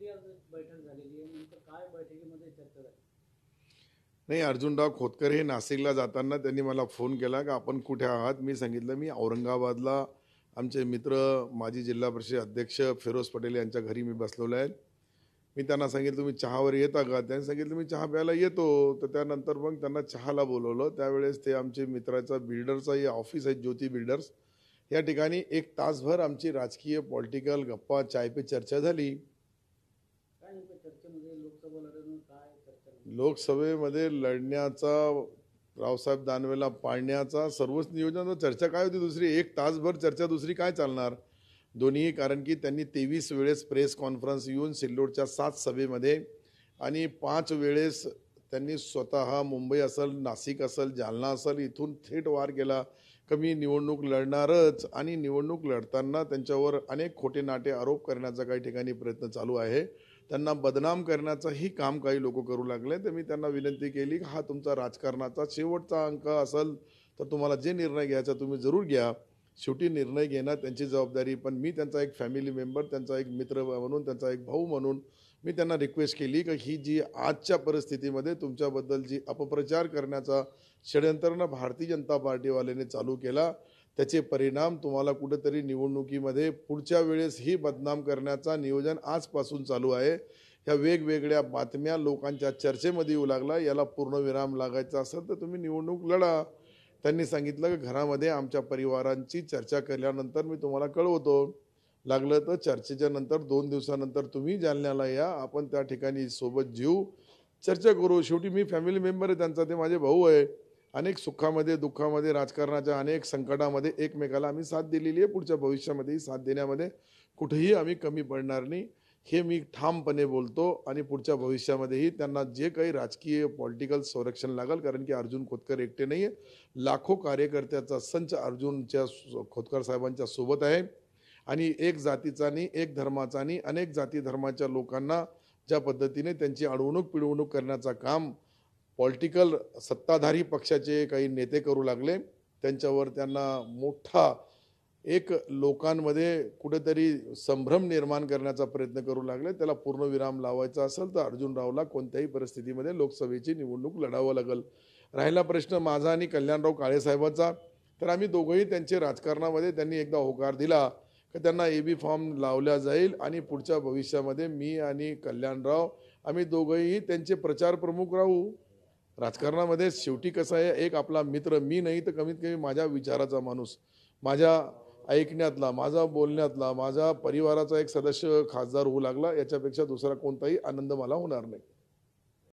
आपली आज बैठक झालेली आहे? नेमकं काय बैठकीमध्ये चर्चा झाली? नाही अर्जुनराव खोतकर हे नाशिकला जाताना त्यांनी मला फोन केला का आपण कुठे आहात? मी सांगितलं मी औरंगाबादला आमचे मित्र माजी जिल्हा परिषद अध्यक्ष फिरोज पटेल यांच्या घरी मी बसलेलो आहे. मी त्यांना सांगितलं तुम्ही चहावर येता का? त्यांनी सांगितलं मी चहा प्यायला येतो. तर त्यानंतर मग त्यांना चहाला बोलवलं. त्यावेळेस ते आमचे मित्राचा बिल्डरचा हे ऑफिस आहे ज्योती बिल्डर्स. या ठिकाणी एक तासभर आमची राजकीय पॉलिटिकल गप्पा चाय पे चर्चा झाली काय नेमकं चर्चेमध्ये लोकसभा लढवून काय चर्चा झाली लोकसभेमध्ये लढण्याचा रावसाहेब दानवेला पाळण्याचा सर्वच नियोजन चर्चा काय होती दुसरी? एक तासभर चर्चा दुसरी काय चालणार? दोन्ही कारण की त्यांनी तेवीस वेळेस प्रेस कॉन्फरन्स येऊन सिल्लोडच्या सात सभेमध्ये आणि पाच वेळेस त्यांनी स्वतः मुंबई असेल नाशिक असेल जालना असेल इथून थेट वार केला. कमी निवडणूक लढणारच आणि निवडणूक लढताना त्यांच्यावर अनेक खोटे नाटे आरोप करण्याचा काही ठिकाणी प्रयत्न चालू आहे. त्यांना बदनाम करण्याचंही काम काही लोक करू लागले तर मी त्यांना विनंती केली की हा तुमचा राजकारणाचा शेवटचा अंक असेल तर तुम्हाला जे निर्णय घ्यायचा तुम्ही जरूर घ्या. शेवटी निर्णय घेणं त्यांची जबाबदारी पण मी त्यांचा एक फॅमिली मेंबर त्यांचा एक मित्र म्हणून त्यांचा एक भाऊ म्हणून मी त्यांना रिक्वेस्ट केली की ही जी आजच्या परिस्थितीमध्ये तुमच्याबद्दल जी अपप्रचार करण्याचा षडयंत्रणं भारतीय जनता पार्टीवाल्याने चालू केला त्याचे परिणाम तुम्हाला कुठेतरी निवडणुकीमध्ये पुढच्या वेळेस ही बदनाम करण्याचा नियोजन आजपासून चालू आहे. ह्या वेगवेगळ्या बातम्या लोकांच्या चर्चेमध्ये येऊ लागला याला पूर्णविराम लागायचा असेल तर तुम्ही निवडणूक लढा. त्यांनी सांगितलं की घरामध्ये आमच्या परिवारांची चर्चा केल्यानंतर मी तुम्हाला कळवतो. लागलं तर चर्चेच्या नंतर दोन दिवसानंतर तुम्ही जालन्याला या आपण त्या ठिकाणी सोबत जीव चर्चा करू. शेवटी मी फॅमिली मेंबर आहे त्यांचा ते माझे भाऊ आहे. अनेक सुखामध्ये दुःखामध्ये राजकारणाच्या अनेक संकटामध्ये एकमेकाला आम्ही साथ दिलेली आहे. पुढच्या भविष्यामध्येही साथ देण्यामध्ये कुठेही आम्ही कमी पडणार नाही. हे मी ठामपणे बोलतो आणि पुढच्या भविष्यामध्येही त्यांना जे काही राजकीय पॉलिटिकल संरक्षण लागेल कारण की अर्जुन खोतकर एकटे नाही आहे लाखो कार्यकर्त्याचा संच अर्जुनच्या खोतकर साहेबांच्या सोबत आहे. आणि एक जातीचा नाही एक धर्माचा नाही अनेक जाती धर्माच्या लोकांना ज्या पद्धतीने त्यांची अडवणूक पिळवणूक करण्याचा काम पॉलिटिकल सत्ताधारी पक्षाचे काही नेते करू लागले. त्यांच्यावर त्यांना मोठा एक लोकांमध्ये कुठेतरी संभ्रम निर्माण करण्याचा प्रयत्न करू लागले. त्याला पूर्णविराम लावायचा असेल तर अर्जुनरावला कोणत्याही परिस्थितीमध्ये लोकसभेची निवडणूक लढावं लागेल. राहिला प्रश्न माझा आणि कल्याणराव काळेसाहेबाचा तर आम्ही दोघंही त्यांचे राजकारणामध्ये त्यांनी एकदा होकार दिला की त्यांना ए बी फॉर्म लावला जाईल आणि पुढच्या भविष्यामध्ये मी आणि कल्याणराव आम्ही दोघंही त्यांचे प्रचार प्रमुख राहू. राजकारणामध्ये शेवटी कसं आहे एक आपला मित्र मी नाही तर कमीत कमी माझ्या विचाराचा माणूस माझ्या ऐकण्यातला माझा बोलण्यातला माझ्या परिवाराचा एक सदस्य खासदार होऊ लागला याच्यापेक्षा दुसरा कोणताही आनंद मला होणार नाही.